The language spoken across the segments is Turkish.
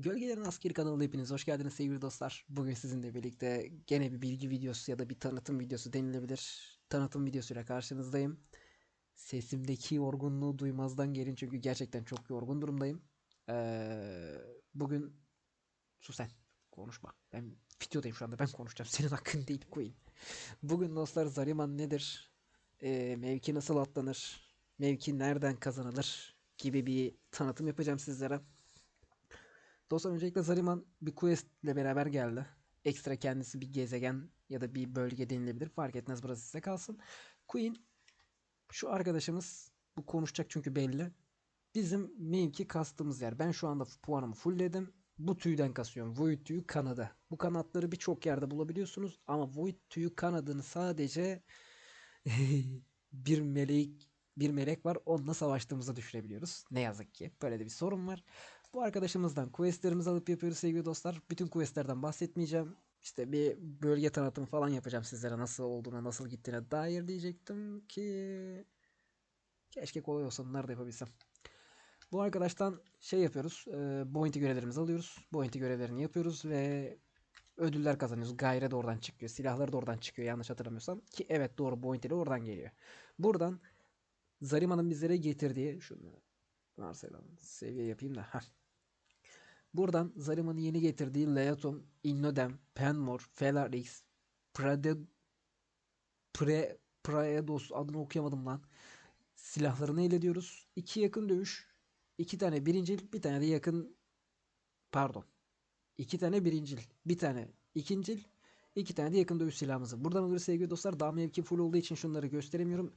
Gölgelerin Askeri kanalına hepiniz hoş geldiniz sevgili dostlar. Bugün sizinle birlikte gene bir bilgi videosu ya da bir tanıtım videosu denilebilir. Tanıtım videosuyla karşınızdayım. Sesimdeki yorgunluğu duymazdan gelin çünkü gerçekten çok yorgun durumdayım. Ee, bugün sus sen konuşma. Ben videodayım şu anda ben konuşacağım. Senin hakkın değil Queen. Bugün dostlar Zariman nedir? Ee, mevki nasıl atlanır? Mevki nereden kazanılır? Gibi bir tanıtım yapacağım sizlere. Dostlar öncelikle Zariman bir quest ile beraber geldi. Ekstra kendisi bir gezegen ya da bir bölge denilebilir. Fark etmez burası size kalsın. Queen şu arkadaşımız bu konuşacak çünkü belli. Bizim mevki kastığımız yer. Ben şu anda puanımı fullledim. Bu tüyden kasıyorum. Void tüyü kanadı. Bu kanatları birçok yerde bulabiliyorsunuz ama Void tüyü kanadını sadece bir melek bir melek var. Onunla savaştığımızda düşürebiliyoruz. Ne yazık ki. Böyle de bir sorun var. Bu arkadaşımızdan questlerimizi alıp yapıyoruz sevgili dostlar. Bütün questlerden bahsetmeyeceğim. İşte bir bölge tanıtımı falan yapacağım sizlere nasıl olduğuna, nasıl gittiğine dair diyecektim ki keşke kolay olsa bunları da yapabilsem. Bu arkadaştan şey yapıyoruz. E, bounty görevlerimizi alıyoruz. Bounty görevlerini yapıyoruz ve ödüller kazanıyoruz. Gayre de oradan çıkıyor. Silahları da oradan çıkıyor yanlış hatırlamıyorsam. Ki evet doğru bounty oradan geliyor. Buradan Zarima'nın bizlere getirdiği şunu varsa seviye yapayım da. Buradan Zarima'nın yeni getirdiği Leatom, Innodem, Penmore, Felarix, Prade, Pre, Praedos adını okuyamadım lan. Silahlarını elde ediyoruz. İki yakın dövüş, iki tane birincil, bir tane de yakın pardon. İki tane birincil, bir tane ikincil, iki tane de yakın dövüş silahımızı. Buradan alıyoruz sevgili dostlar. Daha mevki full olduğu için şunları gösteremiyorum.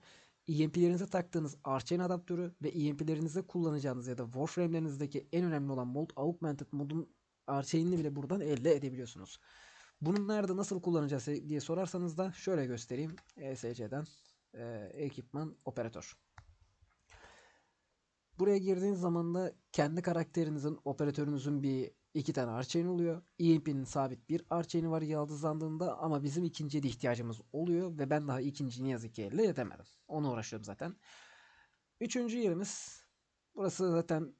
EMP'lerinize taktığınız Archain adaptörü ve EMP'lerinizde kullanacağınız ya da Warframe'lerinizdeki en önemli olan Mod Augmented modun Archain'ini bile buradan elde edebiliyorsunuz. Bunun nerede nasıl kullanacağız diye sorarsanız da şöyle göstereyim. ESC'den e, ekipman operatör. Buraya girdiğiniz zaman da kendi karakterinizin, operatörünüzün bir iki tane archain oluyor. EMP'nin sabit bir archain'i var yıldızlandığında ama bizim ikinciye de ihtiyacımız oluyor ve ben daha ikinciyi ne yazık ki elde edemedim. Onu uğraşıyorum zaten. Üçüncü yerimiz burası zaten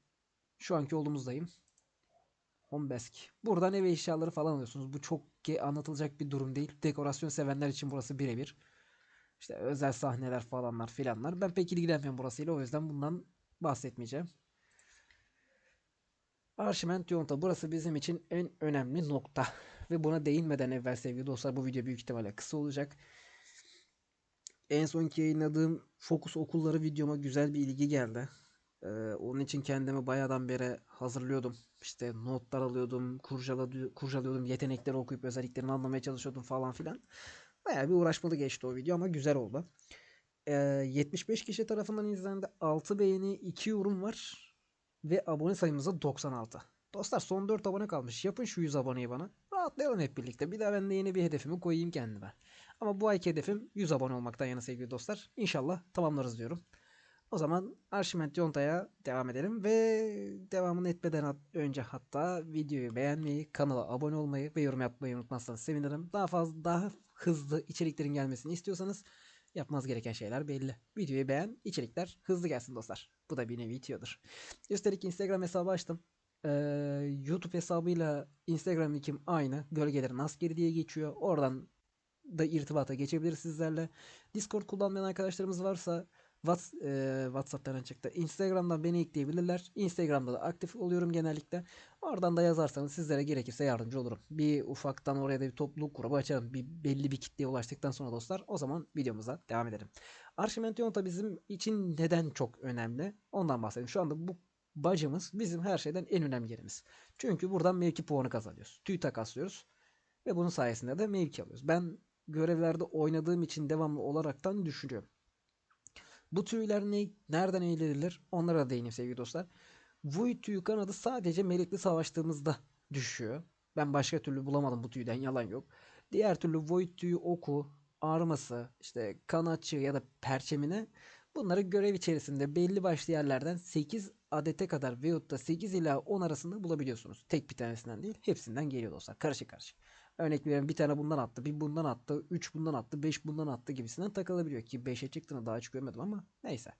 şu anki olduğumuzdayım. Homebesk. Buradan ev eşyaları falan alıyorsunuz. Bu çok anlatılacak bir durum değil. Dekorasyon sevenler için burası birebir. İşte özel sahneler falanlar filanlar. Ben pek ilgilenmiyorum burasıyla o yüzden bundan bahsetmeyeceğim. Arşiment Yonta burası bizim için en önemli nokta. Ve buna değinmeden evvel sevgili dostlar bu video büyük ihtimalle kısa olacak. En sonki yayınladığım Fokus okulları videoma güzel bir ilgi geldi. Ee, onun için kendimi bayağıdan beri hazırlıyordum. İşte notlar alıyordum, kurcalıyordum, yetenekleri okuyup özelliklerini anlamaya çalışıyordum falan filan. Bayağı bir uğraşmalı geçti o video ama güzel oldu. Ee, 75 kişi tarafından izlendi. 6 beğeni, 2 yorum var. Ve abone sayımız da 96. Dostlar son 4 abone kalmış. Yapın şu 100 aboneyi bana. Rahatlayalım hep birlikte. Bir daha ben de yeni bir hedefimi koyayım kendime. Ama bu ayki hedefim 100 abone olmaktan yana sevgili dostlar. İnşallah tamamlarız diyorum. O zaman Arşiment Yonta'ya devam edelim ve devamını etmeden önce hatta videoyu beğenmeyi, kanala abone olmayı ve yorum yapmayı unutmazsanız sevinirim. Daha fazla daha hızlı içeriklerin gelmesini istiyorsanız yapmaz gereken şeyler belli. Videoyu beğen, içerikler hızlı gelsin dostlar. Bu da bir nevi itiyordur. Üstelik Instagram hesabı açtım. Ee, YouTube hesabıyla Instagram nickim aynı. Gölgelerin askeri diye geçiyor. Oradan da irtibata geçebiliriz sizlerle. Discord kullanmayan arkadaşlarımız varsa Whats, e, WhatsApp'tan çıktı. Instagram'dan beni ekleyebilirler. Instagram'da da aktif oluyorum genellikle. Oradan da yazarsanız sizlere gerekirse yardımcı olurum. Bir ufaktan oraya da bir topluluk grubu açarım. Bir belli bir kitleye ulaştıktan sonra dostlar o zaman videomuza devam edelim. Arşimention da bizim için neden çok önemli? Ondan bahsedeyim. Şu anda bu bacımız bizim her şeyden en önemli yerimiz. Çünkü buradan mevki puanı kazanıyoruz. Tüy takaslıyoruz. Ve bunun sayesinde de mevki alıyoruz. Ben görevlerde oynadığım için devamlı olaraktan düşünüyorum. Bu tüyler ne, nereden elde edilir? Onlara da değineyim sevgili dostlar. Void tüyü kanadı sadece melekli savaştığımızda düşüyor. Ben başka türlü bulamadım bu tüyden yalan yok. Diğer türlü Void tüyü oku, arması, işte kanatçı ya da perçemine bunları görev içerisinde belli başlı yerlerden 8 adete kadar veyahut da 8 ila 10 arasında bulabiliyorsunuz. Tek bir tanesinden değil hepsinden geliyor dostlar karışık karışık. Örnek veriyorum bir tane bundan attı, bir bundan attı, 3 bundan attı, 5 bundan attı gibisinden takılabiliyor ki 5'e çıktığını daha hiç görmedim ama neyse.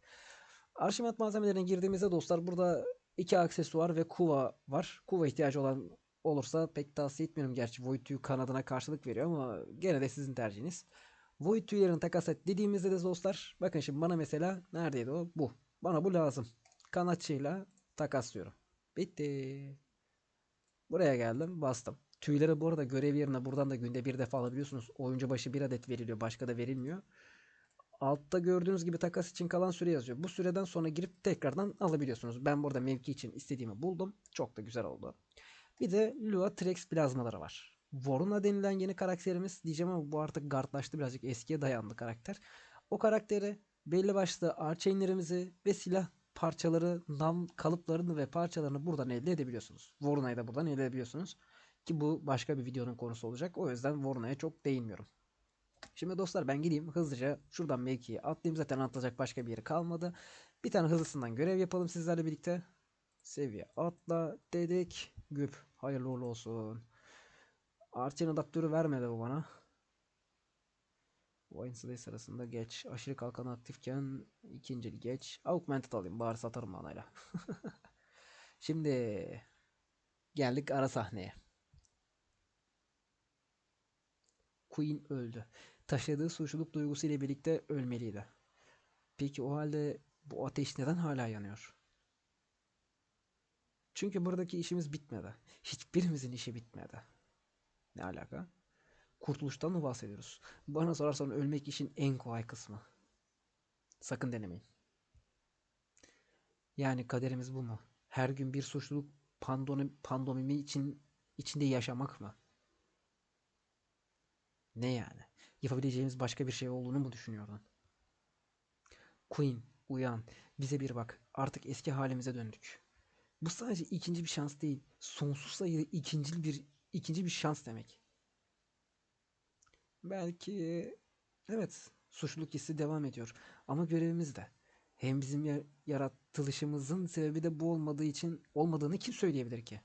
Arşimet malzemelerine girdiğimizde dostlar burada iki aksesuar ve kuva var. Kuva ihtiyacı olan olursa pek tavsiye etmiyorum. Gerçi Void kanadına karşılık veriyor ama gene de sizin tercihiniz. Void tüylerini takas et dediğimizde de dostlar bakın şimdi bana mesela neredeydi o? Bu. Bana bu lazım. Kanatçıyla takaslıyorum. Bitti. Buraya geldim bastım. Tüyleri bu arada görev yerine buradan da günde bir defa alabiliyorsunuz. Oyuncu başı bir adet veriliyor. Başka da verilmiyor. Altta gördüğünüz gibi takas için kalan süre yazıyor. Bu süreden sonra girip tekrardan alabiliyorsunuz. Ben burada mevki için istediğimi buldum. Çok da güzel oldu. Bir de Lua Trex plazmaları var. Voruna denilen yeni karakterimiz diyeceğim ama bu artık gardlaştı birazcık eskiye dayandı karakter. O karakteri belli başlı archainlerimizi ve silah parçaları, nam kalıplarını ve parçalarını buradan elde edebiliyorsunuz. Voruna'yı da buradan elde edebiliyorsunuz. Ki bu başka bir videonun konusu olacak. O yüzden Voruna'ya çok değinmiyorum. Şimdi dostlar ben gideyim hızlıca şuradan mevkiye atlayayım. Zaten atlayacak başka bir yeri kalmadı. Bir tane hızlısından görev yapalım sizlerle birlikte. Seviye atla dedik. Güp. Hayırlı uğurlu olsun. Arçin adaptörü vermedi bu bana. Wine Slay sırasında geç. Aşırı kalkan aktifken ikincil geç. Augmented alayım. Bari satarım manayla. Şimdi geldik ara sahneye. Queen öldü. Taşıdığı suçluluk duygusu ile birlikte ölmeliydi. Peki o halde bu ateş neden hala yanıyor? Çünkü buradaki işimiz bitmedi. Hiçbirimizin işi bitmedi. Ne alaka? Kurtuluştan mı bahsediyoruz? Bana sorarsan ölmek işin en kolay kısmı. Sakın denemeyin. Yani kaderimiz bu mu? Her gün bir suçluluk pandomi, pandomimi için içinde yaşamak mı? Ne yani? Yapabileceğimiz başka bir şey olduğunu mu düşünüyordun? Queen, uyan. Bize bir bak. Artık eski halimize döndük. Bu sadece ikinci bir şans değil. Sonsuz sayıda ikinci bir ikinci bir şans demek. Belki evet suçluluk hissi devam ediyor ama görevimiz de. Hem bizim ya- yaratılışımızın sebebi de bu olmadığı için olmadığını kim söyleyebilir ki?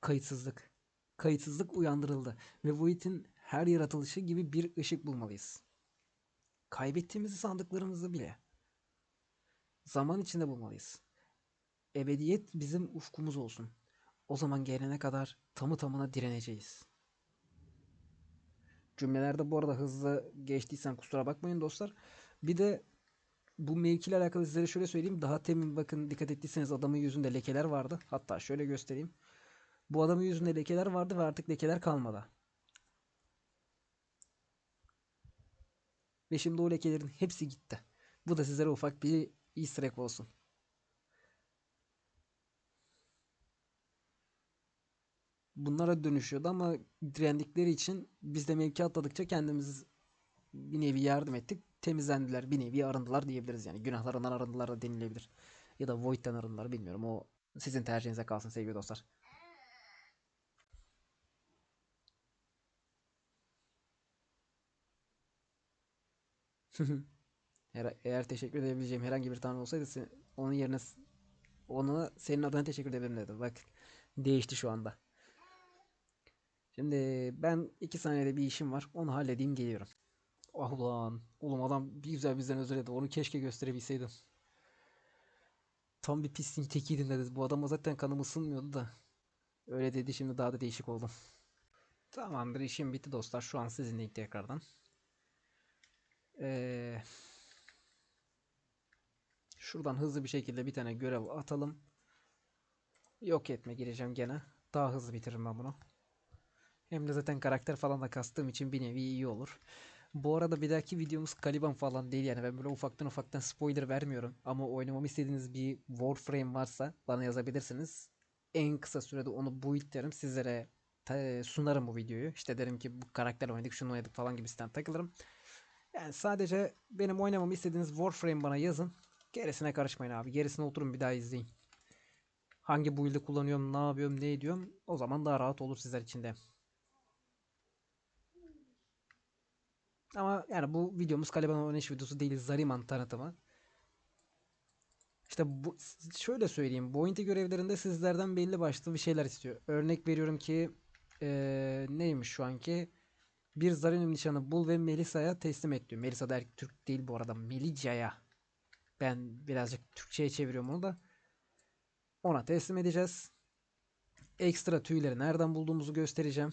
Kayıtsızlık. Kayıtsızlık uyandırıldı ve Void'in her yaratılışı gibi bir ışık bulmalıyız. Kaybettiğimizi sandıklarımızı bile. Zaman içinde bulmalıyız. Ebediyet bizim ufkumuz olsun. O zaman gelene kadar tamı tamına direneceğiz. Cümlelerde bu arada hızlı geçtiysem kusura bakmayın dostlar. Bir de bu mevkiyle alakalı sizlere şöyle söyleyeyim. Daha temin bakın dikkat ettiyseniz adamın yüzünde lekeler vardı. Hatta şöyle göstereyim. Bu adamın yüzünde lekeler vardı ve artık lekeler kalmadı. Ve şimdi o lekelerin hepsi gitti. Bu da sizlere ufak bir easter egg olsun. bunlara dönüşüyordu ama direndikleri için biz de mevki atladıkça kendimiz bir nevi yardım ettik. Temizlendiler, bir nevi arındılar diyebiliriz yani. Günahlarından arındılar da denilebilir. Ya da Void'den arındılar bilmiyorum. O sizin tercihinize kalsın sevgili dostlar. Eğer, eğer teşekkür edebileceğim herhangi bir tanrı olsaydı sen- onun yerine ona senin adına teşekkür edebilirim dedi. Bak değişti şu anda. Şimdi ben iki saniyede bir işim var. Onu halledeyim geliyorum. Ah ulan. Oğlum adam bir güzel bizden özür diledi. Onu keşke gösterebilseydim. Tam bir pisliğin tekiydin dedi. Bu adama zaten kanım ısınmıyordu da. Öyle dedi şimdi daha da değişik oldum. Tamamdır işim bitti dostlar. Şu an sizinleyim tekrardan. Ee, şuradan hızlı bir şekilde bir tane görev atalım. Yok etme gireceğim gene. Daha hızlı bitiririm ben bunu. Hem de zaten karakter falan da kastığım için bir nevi iyi olur. Bu arada bir dahaki videomuz Caliban falan değil yani ben böyle ufaktan ufaktan spoiler vermiyorum. Ama oynamamı istediğiniz bir Warframe varsa bana yazabilirsiniz. En kısa sürede onu buildlerim sizlere ta- sunarım bu videoyu. İşte derim ki bu karakter oynadık şunu oynadık falan gibisinden takılırım. Yani sadece benim oynamamı istediğiniz Warframe bana yazın. Gerisine karışmayın abi. Gerisine oturun bir daha izleyin. Hangi build'i kullanıyorum, ne yapıyorum, ne ediyorum o zaman daha rahat olur sizler için de. Ama yani bu videomuz Caliban oynayış videosu değil Zariman tanıtımı. İşte bu şöyle söyleyeyim. Bounty görevlerinde sizlerden belli başlı bir şeyler istiyor. Örnek veriyorum ki eee, neymiş şu anki? Bir Zariman nişanı bul ve Melisa'ya teslim et diyor. Melisa da Türk değil bu arada. Melicya'ya. Ben birazcık Türkçe'ye çeviriyorum onu da. ona teslim edeceğiz. Ekstra tüyleri nereden bulduğumuzu göstereceğim.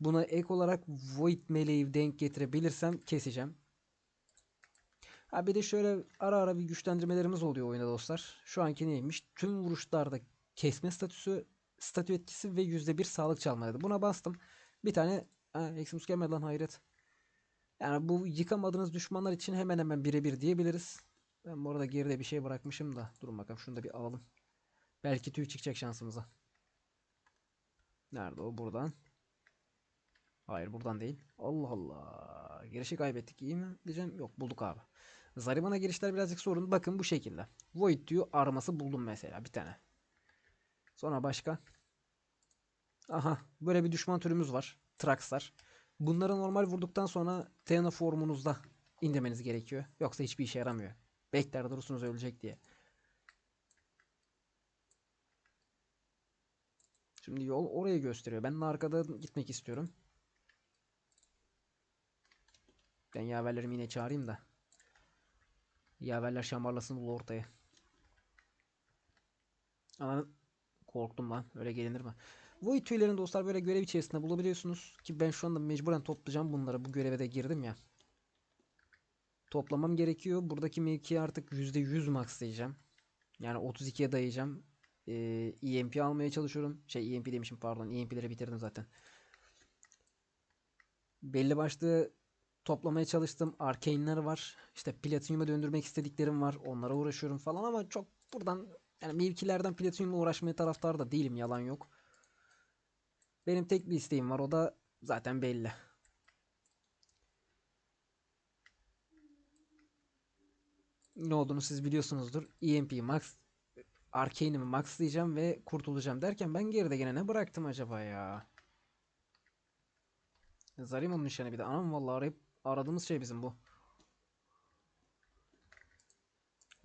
Buna ek olarak Void meleği denk getirebilirsem keseceğim. Ha bir de şöyle ara ara bir güçlendirmelerimiz oluyor oyunda dostlar. Şu anki neymiş? Tüm vuruşlarda kesme statüsü, statü etkisi ve %1 sağlık çalmaydı. Buna bastım. Bir tane ha, Eximus gelmedi lan hayret. Yani bu yıkamadığınız düşmanlar için hemen hemen birebir diyebiliriz. Ben bu arada geride bir şey bırakmışım da. Durun bakalım şunu da bir alalım. Belki tüy çıkacak şansımıza. Nerede o? Buradan. Hayır buradan değil. Allah Allah. Girişi kaybettik. İyi mi? Diyeceğim. Yok bulduk abi. Zarimana girişler birazcık sorun. Bakın bu şekilde. Void tüyü arması buldum mesela bir tane. Sonra başka. Aha böyle bir düşman türümüz var. Traxlar. Bunları normal vurduktan sonra Theana formunuzda indirmeniz gerekiyor. Yoksa hiçbir işe yaramıyor. Bekler durursunuz ölecek diye. Şimdi yol orayı gösteriyor. Ben de arkada gitmek istiyorum. Ben yaverlerimi yine çağırayım da. Yaverler şamarlasın bu ortaya. Ama korktum lan. Öyle gelinir mi? Void tüylerini dostlar böyle görev içerisinde bulabiliyorsunuz. Ki ben şu anda mecburen toplayacağım bunları. Bu göreve de girdim ya. Toplamam gerekiyor. Buradaki mevkiyi artık %100 maxlayacağım. Yani 32'ye dayayacağım. Ee, EMP almaya çalışıyorum. Şey EMP demişim pardon. EMP'leri bitirdim zaten. Belli başlı toplamaya çalıştım. Arcane'ler var. İşte Platinum'a döndürmek istediklerim var. Onlara uğraşıyorum falan ama çok buradan yani mevkilerden Platinum'la uğraşmaya taraftar da değilim. Yalan yok. Benim tek bir isteğim var. O da zaten belli. Ne olduğunu siz biliyorsunuzdur. EMP Max Arcane'imi maxlayacağım ve kurtulacağım derken ben geride gene ne bıraktım acaba ya? Zarima'nın nişanı bir de. Anam vallahi arayıp aradığımız şey bizim bu.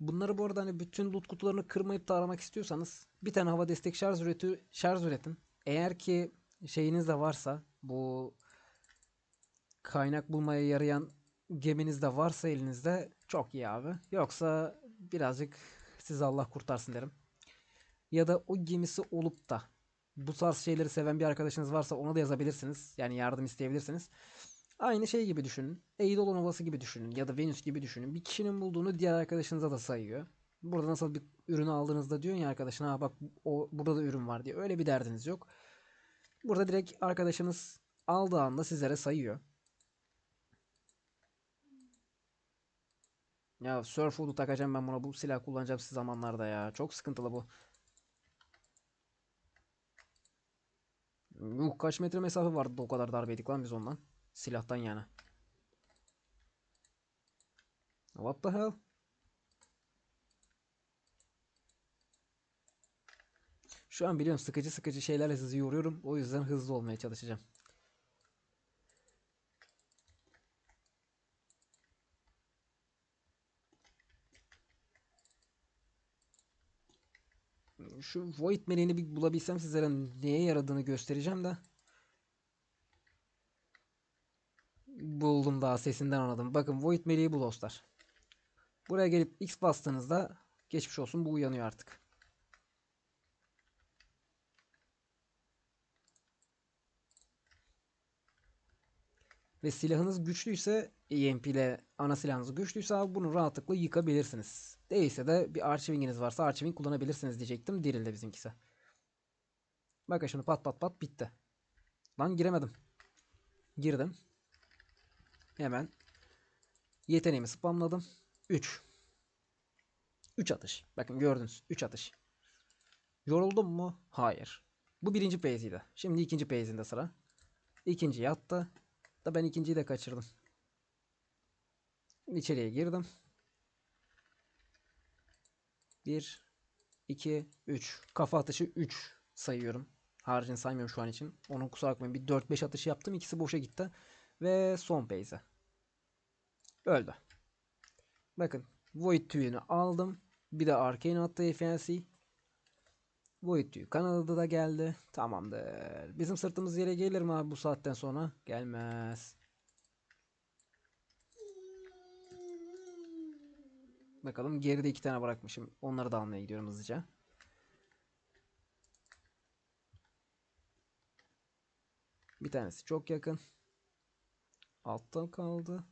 Bunları bu arada hani bütün loot kutularını kırmayıp da aramak istiyorsanız bir tane hava destek şarj üreti şarj üretin. Eğer ki şeyiniz de varsa bu kaynak bulmaya yarayan geminiz de varsa elinizde çok iyi abi. Yoksa birazcık sizi Allah kurtarsın derim. Ya da o gemisi olup da bu tarz şeyleri seven bir arkadaşınız varsa ona da yazabilirsiniz. Yani yardım isteyebilirsiniz. Aynı şey gibi düşünün. Eidolon Ovası gibi düşünün ya da Venüs gibi düşünün. Bir kişinin bulduğunu diğer arkadaşınıza da sayıyor. Burada nasıl bir ürünü aldığınızda diyorsun ya arkadaşına bak o burada da ürün var diye. Öyle bir derdiniz yok. Burada direkt arkadaşınız aldığı anda sizlere sayıyor. Ya Surfood'u takacağım ben buna bu silah kullanacağım siz zamanlarda ya. Çok sıkıntılı bu. Yuh kaç metre mesafe vardı o kadar darbeydik lan biz ondan. Silahtan yani. What the hell? Şu an biliyorum sıkıcı sıkıcı şeylerle sizi yoruyorum. O yüzden hızlı olmaya çalışacağım. Şu Void meleğini bir bulabilsem sizlere neye yaradığını göstereceğim de. Buldum daha sesinden anladım. Bakın Void meleği bu dostlar. Buraya gelip X bastığınızda geçmiş olsun bu uyanıyor artık. Ve silahınız güçlüyse EMP ile ana silahınız güçlüyse bunu rahatlıkla yıkabilirsiniz. Değilse de bir archiving'iniz varsa archiving kullanabilirsiniz diyecektim. Dirildi bizimkisi. Bakın şunu pat pat pat bitti. Lan giremedim. Girdim. Hemen yeteneğimi spamladım. 3. 3 atış. Bakın gördünüz. 3 atış. Yoruldum mu? Hayır. Bu birinci phase'iydi. Şimdi ikinci phase'inde sıra. İkinci yattı. Da ben ikinciyi de kaçırdım. İçeriye girdim. 1 2 3 kafa atışı 3 sayıyorum. Haricini saymıyorum şu an için. Onun kusura bakmayın. Bir 4-5 atışı yaptım. İkisi boşa gitti. Ve son base'e. Öldü. Bakın. Void tüyünü aldım. Bir de Arcane attı FNC. Void tüyü kanadı da geldi. Tamamdır. Bizim sırtımız yere gelir mi abi bu saatten sonra? Gelmez. Bakalım geride iki tane bırakmışım. Onları da almaya gidiyorum hızlıca. Bir tanesi çok yakın. Altta kaldı.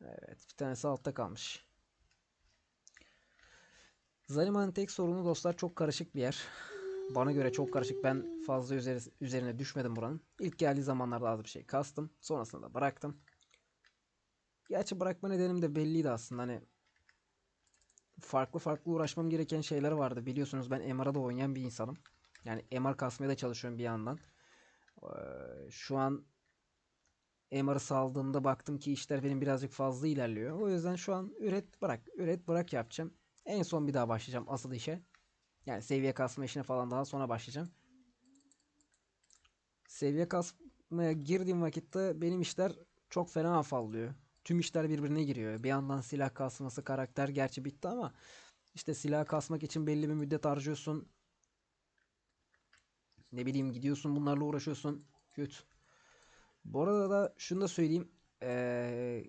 Evet, bir tanesi altta kalmış. Zalima'nın tek sorunu dostlar çok karışık bir yer. Bana göre çok karışık. Ben fazla üzeri- üzerine düşmedim buranın. İlk geldiği zamanlarda az bir şey kastım. Sonrasında da bıraktım. Gerçi bırakma nedenim de belliydi aslında. Hani farklı farklı uğraşmam gereken şeyler vardı. Biliyorsunuz ben MR'a da oynayan bir insanım. Yani MR kasmaya da çalışıyorum bir yandan. Ee, şu an MR'ı saldığımda baktım ki işler benim birazcık fazla ilerliyor. O yüzden şu an üret bırak, üret bırak yapacağım. En son bir daha başlayacağım asıl işe. Yani seviye kasma işine falan daha sonra başlayacağım. Seviye kasmaya girdiğim vakitte benim işler çok fena afallıyor. Tüm işler birbirine giriyor. Bir yandan silah kasması, karakter gerçi bitti ama işte silah kasmak için belli bir müddet harcıyorsun. Ne bileyim gidiyorsun bunlarla uğraşıyorsun. Kötü. Bu arada da şunu da söyleyeyim. Ee,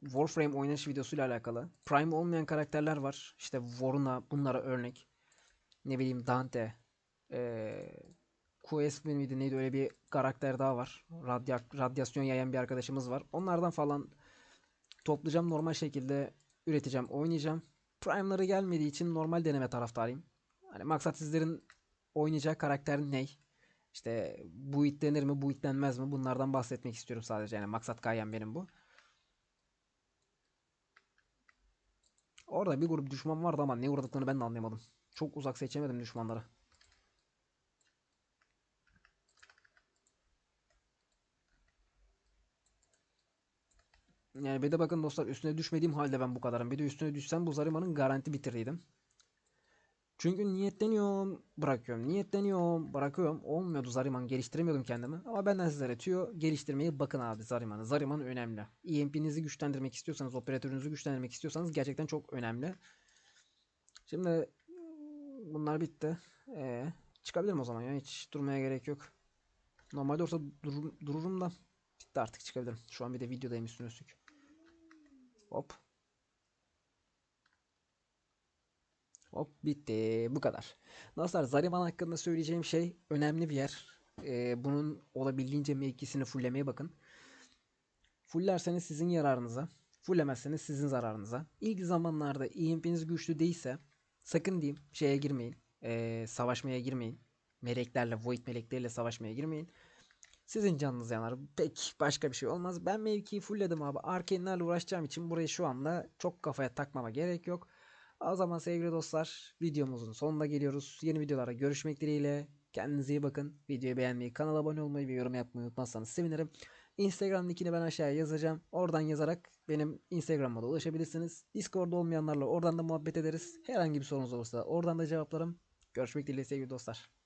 Warframe oynanış videosuyla alakalı. Prime olmayan karakterler var. İşte Voruna bunlara örnek. Ne bileyim Dante. Ee, mi miydi neydi öyle bir karakter daha var. Radya, radyasyon yayan bir arkadaşımız var. Onlardan falan toplayacağım normal şekilde üreteceğim, oynayacağım. Prime'ları gelmediği için normal deneme taraftarıyım. Hani maksat sizlerin oynayacağı karakter ne? İşte bu it denir mi, bu it denmez mi? Bunlardan bahsetmek istiyorum sadece. Yani maksat gayen benim bu. Orada bir grup düşman vardı ama ne uğradıklarını ben de anlayamadım. Çok uzak seçemedim düşmanları. Yani bir de bakın dostlar üstüne düşmediğim halde ben bu kadarım. Bir de üstüne düşsem bu Zarima'nın garanti bitirdiydim. Çünkü niyetleniyorum, bırakıyorum. Niyetleniyorum, bırakıyorum. Olmuyordu Zariman. Geliştiremiyordum kendimi. Ama benden sizlere tüyo geliştirmeye bakın abi Zariman'ı. Zariman önemli. EMP'nizi güçlendirmek istiyorsanız, operatörünüzü güçlendirmek istiyorsanız gerçekten çok önemli. Şimdi bunlar bitti. Ee, çıkabilirim o zaman ya. Hiç durmaya gerek yok. Normalde olsa dur- dururum da bitti artık çıkabilirim. Şu an bir de videodayım üstüne üstlük. Hop. Hop bitti. Bu kadar. Dostlar Zariman hakkında söyleyeceğim şey önemli bir yer. Ee, bunun olabildiğince mevkisini fullemeye bakın. Fullerseniz sizin yararınıza. Fullemezseniz sizin zararınıza. İlk zamanlarda EMP'niz güçlü değilse sakın diyeyim şeye girmeyin. Ee, savaşmaya girmeyin. Meleklerle, Void melekleriyle savaşmaya girmeyin. Sizin canınız yanar. Pek başka bir şey olmaz. Ben mevkiyi fullledim abi. Arkane'lerle uğraşacağım için burayı şu anda çok kafaya takmama gerek yok. O zaman sevgili dostlar videomuzun sonuna geliyoruz. Yeni videolarda görüşmek dileğiyle. Kendinize iyi bakın. Videoyu beğenmeyi, kanala abone olmayı ve yorum yapmayı unutmazsanız sevinirim. Instagram linkini ben aşağıya yazacağım. Oradan yazarak benim Instagram'a da ulaşabilirsiniz. Discord'da olmayanlarla oradan da muhabbet ederiz. Herhangi bir sorunuz olursa oradan da cevaplarım. Görüşmek dileğiyle sevgili dostlar.